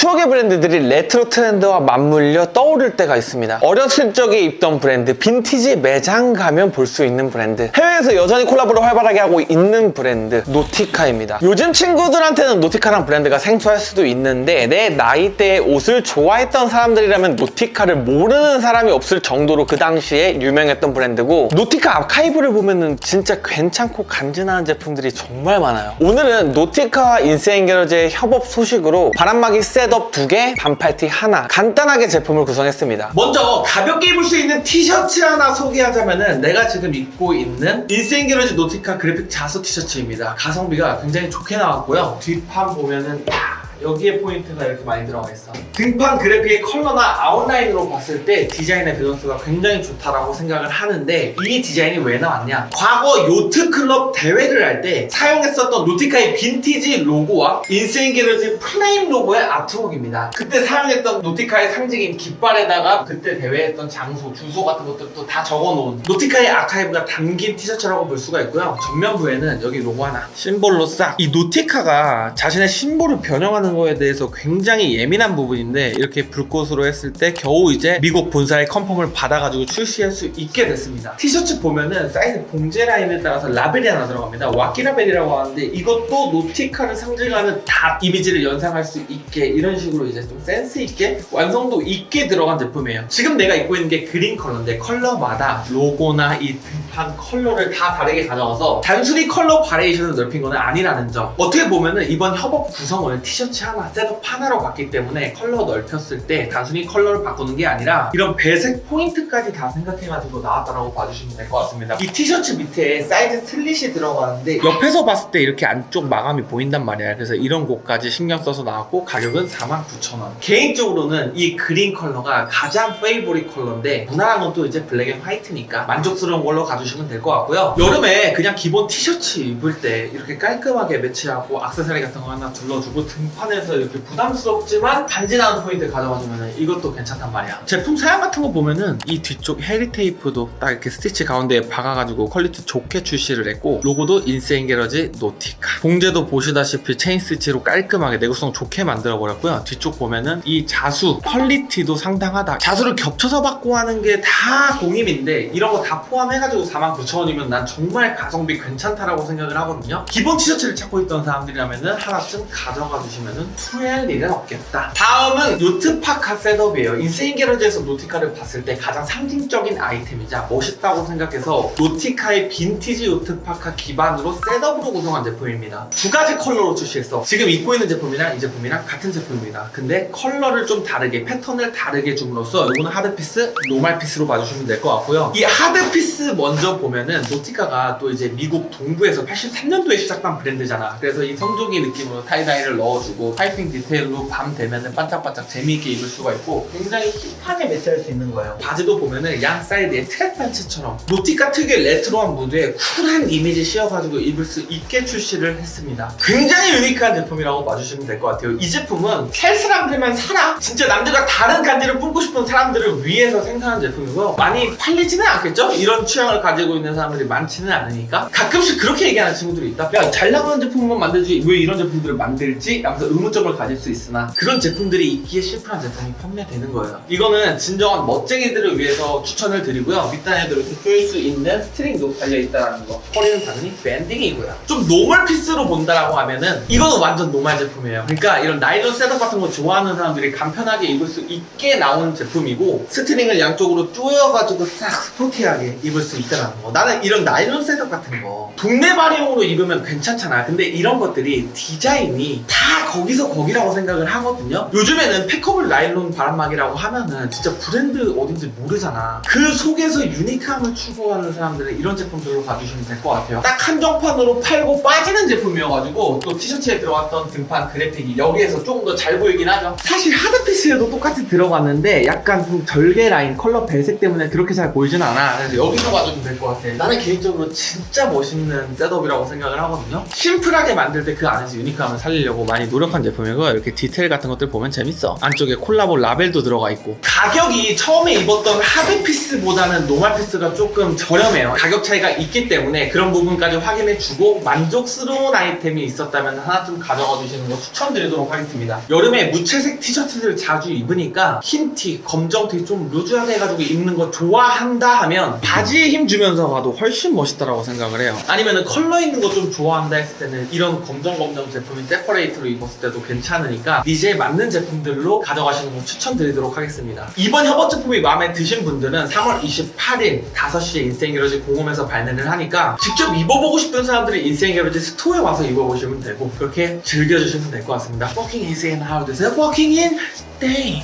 추억의 브랜드들이 레트로 트렌드와 맞물려 떠오를 때가 있습니다. 어렸을 적에 입던 브랜드, 빈티지 매장 가면 볼 수 있는 브랜드, 해외에서 여전히 콜라보를 활발하게 하고 있는 브랜드, 노티카입니다. 요즘 친구들한테는 노티카란 브랜드가 생소할 수도 있는데 내 나이대의 옷을 좋아했던 사람들이라면 노티카를 모르는 사람이 없을 정도로 그 당시에 유명했던 브랜드고 노티카 아카이브를 보면은 진짜 괜찮고 간지나는 제품들이 정말 많아요. 오늘은 노티카와 인세인 게러즈의 협업 소식으로 바람막이 셋업 두 개, 반팔티 하나 간단하게 제품을 구성했습니다. 먼저 가볍게 입을 수 있는 티셔츠 하나 소개하자면은 내가 지금 입고 있는 인세인 게러즈 노티카 그래픽 자수 티셔츠입니다. 가성비가 굉장히 좋게 나왔고요. 뒷판 보면은 야, 여기에 포인트가 이렇게 많이 들어가 있어. 등판 그래픽의 컬러나 아웃라인으로 봤을 때 디자인의 밸런스가 굉장히 좋다라고 생각을 하는데 이 디자인이 왜 나왔냐? 과거 요트 클럽 대회를 할 때 사용했었던 노티카의 빈티지 로고와 인세인 게러즈 플레임 로고의 아트웍입니다. 그때 사용했던 노티카의 상징인 깃발에다가 그때 대회했던 장소, 주소 같은 것들도 다 적어놓은 노티카의 아카이브가 담긴 티셔츠라고 볼 수가 있고요. 전면부에는 여기 로고 하나 심볼로 싹 이 노티카가 자신의 심볼을 변형하는 거에 대해서 굉장히 예민한 부분인데 이렇게 불꽃으로 했을 때 겨우 이제 미국 본사의 컨펌을 받아가지고 출시할 수 있게 됐습니다. 티셔츠 보면은 사이즈 봉제 라인에 따라서 라벨이 하나 들어갑니다. 와키라벨이라고 하는데 이것도 노티카를 상징하는 다 이미지를 연상할 수 있게 이런 식으로 이제 좀 센스 있게 완성도 있게 들어간 제품이에요. 지금 내가 입고 있는 게 그린 컬러인데 컬러마다 로고나 이 등판 컬러를 다 다르게 가져와서 단순히 컬러 바리에이션을 넓힌 건 아니라는 점. 어떻게 보면은 이번 협업 구성을 티셔츠 하나, 셋업 하나로 봤기 때문에 컬러 넓혔을 때 단순히 컬러를 바꾸는 게 아니라 이런 배색 포인트까지 다 생각해가지고 나왔다라고 봐주시면 될 것 같습니다. 이 티셔츠 밑에 사이드 슬릿이 들어가는데 옆에서 봤을 때 이렇게 안쪽 마감이 보인단 말이야. 그래서 이런 곳까지 신경 써서 나왔고 가격은 49,000원. 개인적으로는 이 그린 컬러가 가장 페이보릿 컬러인데 무난한 것도 이제 블랙 앤 화이트니까 만족스러운 걸로 가주시면 될 것 같고요. 여름에 그냥 기본 티셔츠 입을 때 이렇게 깔끔하게 매치하고 악세사리 같은 거 하나 둘러주고 등판 에서 이렇게 부담스럽지만 간지나는 포인트 가져가주면 이것도 괜찮단 말이야. 제품 사양 같은 거 보면은 이 뒤쪽 헤리 테이프도 딱 이렇게 스티치 가운데에 박아가지고 퀄리티 좋게 출시를 했고 로고도 인세인 게러지 노티카. 봉제도 보시다시피 체인 스티치로 깔끔하게 내구성 좋게 만들어 버렸고요. 뒤쪽 보면은 이 자수 퀄리티도 상당하다. 자수를 겹쳐서 받고 하는 게 다 공임인데 이런 거 다 포함해가지고 49,000원이면 난 정말 가성비 괜찮다라고 생각을 하거든요. 기본 티셔츠를 찾고 있던 사람들이라면은 하나쯤 가져가 주시면은 후회할 일은 없겠다. 다음은 요트파카 셋업이에요. 인세인 게러지에서 노티카를 봤을 때 가장 상징적인 아이템이자 멋있다고 생각해서 노티카의 빈티지 요트파카 기반으로 셋업으로 구성한 제품입니다. 두 가지 컬러로 출시했어. 지금 입고 있는 제품이랑 이 제품이랑 같은 제품입니다. 근데 컬러를 좀 다르게 패턴을 다르게 줌으로써 이거는 하드피스, 노말피스로 봐주시면 될 것 같고요. 이 하드피스 먼저 보면은 노티카가 또 이제 미국 동부에서 83년도에 시작한 브랜드잖아. 그래서 이 성조기 느낌으로 타이다이를 넣어주고 파이핑 디테일로 밤 되면은 반짝반짝 재미있게 입을 수가 있고 굉장히 힙하게 매치할 수 있는 거예요. 바지도 보면은 양 사이드에 트랙 팬츠처럼 노티카 특유의 레트로한 무드에 쿨한 이미지 씌워가지고 입을 수 있게 출시를 했습니다. 굉장히 유니크한 제품이라고 봐주시면 될 것 같아요. 이 제품은 살 사람들만 사라. 진짜 남들과 다른 간지를 뿜고 싶은 사람들을 위해서 생산한 제품이고요. 많이 팔리지는 않겠죠? 이런 취향을 가지고 있는 사람들이 많지는 않으니까 가끔씩 그렇게 얘기하는 친구들이 있다. 야 잘 나가는 제품만 만들지 왜 이런 제품들을 만들지? 하면서 의문점을 가질 수 있으나 그런 제품들이 있기에 심플한 제품이 판매되는 거예요. 이거는 진정한 멋쟁이들을 위해서 추천을 드리고요. 밑단에도 이렇게 조일 수 있는 스트링도 달려있다는 거. 허리는 당연히 밴딩이고요. 좀 노멀 피스로 본다라고 하면은 이거는 완전 노멀 제품이에요. 그러니까 이런 나일론 셋업 같은 거 좋아하는 사람들이 간편하게 입을 수 있게 나온 제품이고 스트링을 양쪽으로 조여가지고 싹 스포티하게 입을 수 있다는 거. 나는 이런 나일론 셋업 같은 거 동네 발용으로 입으면 괜찮잖아. 근데 이런 것들이 디자인이 다 거 기서 거기라고 생각을 하거든요. 요즘에는 패커블 나일론 바람막이라고 하면은 진짜 브랜드 어딘지 모르잖아. 그 속에서 유니크함을 추구하는 사람들은 이런 제품들로 봐주시면 될 것 같아요. 딱 한정판으로 팔고 빠지는 제품이어가지고 또 티셔츠에 들어갔던 등판 그래픽이 여기에서 조금 더 잘 보이긴 하죠. 사실 하드피스에도 똑같이 들어갔는데 약간 좀 절개 라인 컬러 배색 때문에 그렇게 잘 보이진 않아. 그래서 여기서 봐주면 될 것 같아. 나는 개인적으로 진짜 멋있는 셋업이라고 생각을 하거든요. 심플하게 만들 때 그 안에서 유니크함을 살리려고 많이 노력 완벽한 제품이고 이렇게 디테일 같은 것들 보면 재밌어. 안쪽에 콜라보 라벨도 들어가 있고 가격이 처음에 입었던 하드 피스보다는 노말 피스가 조금 저렴해요. 가격 차이가 있기 때문에 그런 부분까지 확인해주고 만족스러운 아이템이 있었다면 하나쯤 가져가 주시는 거 추천드리도록 하겠습니다. 여름에 무채색 티셔츠를 자주 입으니까 흰 티, 검정 티 좀 루즈하게 해가지고 입는 거 좋아한다 하면 바지에 힘 주면서 봐도 훨씬 멋있다라고 생각을 해요. 아니면 은 컬러 있는 거 좀 좋아한다 했을 때는 이런 검정 검정 제품이 세퍼레이트로 입었을 때도 괜찮으니까 니즈에 맞는 제품들로 가져가시는 거 추천드리도록 하겠습니다. 이번 협업 제품이 마음에 드신 분들은 3월 28일 5시에 인생게러지 공홈에서 발매를 하니까 직접 입어보고 싶은 사람들이 인생게러지 스토어에 와서 입어보시면 되고 그렇게 즐겨주시면 될 것 같습니다. Fucking insane how does it? Fucking in day.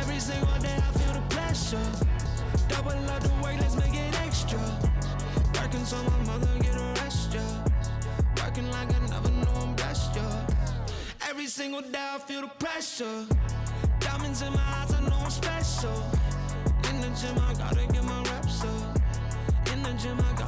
Every single day I feel the pressure. Double up the weight, let's make it extra. Working so my mother single I feel the pressure. Diamonds in my eyes, I know I'm special. In the gym, I gotta get my reps up. In the gym, I